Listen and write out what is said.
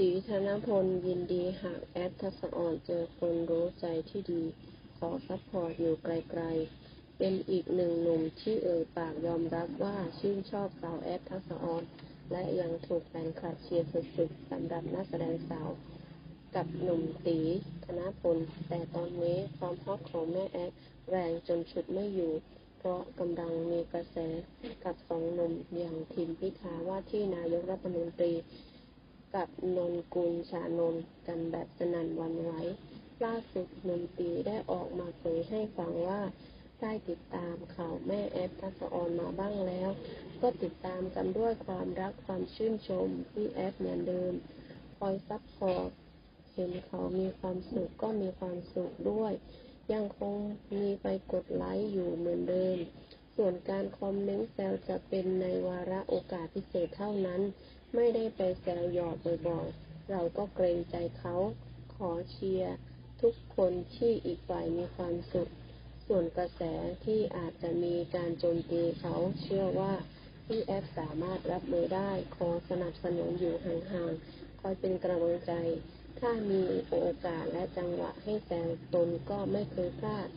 ตีธนพล ยินดีหากแอดทัศออนเจอคนรู้ใจที่ดี ขอซัพพอร์ตอยู่ไกลๆ เป็นอีกหนึ่งหนุ่มที่เอ่ยปากยอมรับว่าชื่นชอบสาวแอดทัศออน และยังถูกแฟนคลับเชียร์สุดๆสำหรับนักแสดงสาว กับหนุ่มตีธนพล แต่ตอนนี้ความฮอตของแม่แอดแรงจนฉุดไม่อยู่ เพราะกำลังมีกระแสกับสองหนุ่มอย่างทิมพิธาว่าที่นายกรัฐมนตรี กับนนกุลชานนกันแบบสนั่นวันไหวล่าสุดหนุ่มตีได้ออกมาเผยให้ฟังว่า ได้ติดตามข่าวแม่แอฟทัศออนมาบ้างแล้ว ก็ติดตามกันด้วยความรักความชื่นชมพี่แอฟเหมือนเดิม คอยซัพพอร์ตเห็นเขามีความสุขก็มีความสุขด้วย ยังคงมีไปกดไลค์อยู่เหมือนเดิม ส่วนการคอมเมนต์แซวจะเป็นในวาระโอกาสพิเศษเท่านั้น ไม่ได้ไปแซวหยอดบ่อยๆ เราก็เกรงใจเขา ขอเชียร์ทุกคนที่อีกฝ่ายมีความสุข ส่วนกระแสที่อาจจะมีการโจมตีเขาเชื่อว่าพี่แอฟสามารถรับมือได้ ขอสนับสนุนอยู่ห่างๆ คอยเป็นกำลังใจ ถ้ามีโอกาสและจังหวะให้แซวตนก็ไม่เคยพลาด